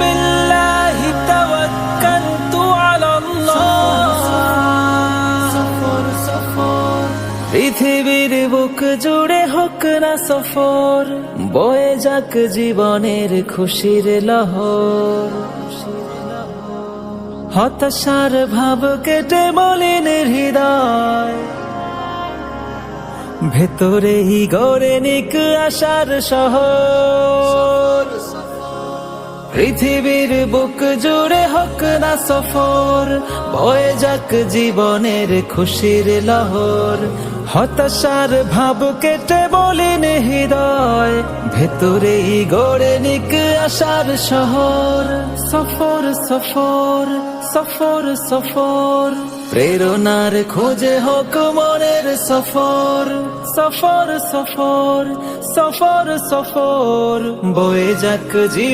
بالله توكلت على পৃথিবীর বুক জুড়ে হোক না সফর, বয়ে যাক জীবনের খুশির লহর। হতাশার ভাব কেটে মলিন হৃদয়। ভেতরেই গড়ে নিক আশার শহর। পৃথিবীর বুক জুড়ে হোক না সফর, বয়ে যাক জীবনের খুশির লহর। হতাশার ভাব কেটে বলিন হৃদয়, ভেতরেই গড়ে নিক আশার শহর। সফর সফর সফর সফর, প্রেরণার খোঁজে হোক মনের সফর। সফর সফর সফর সফর, বয়ে যাক জীবন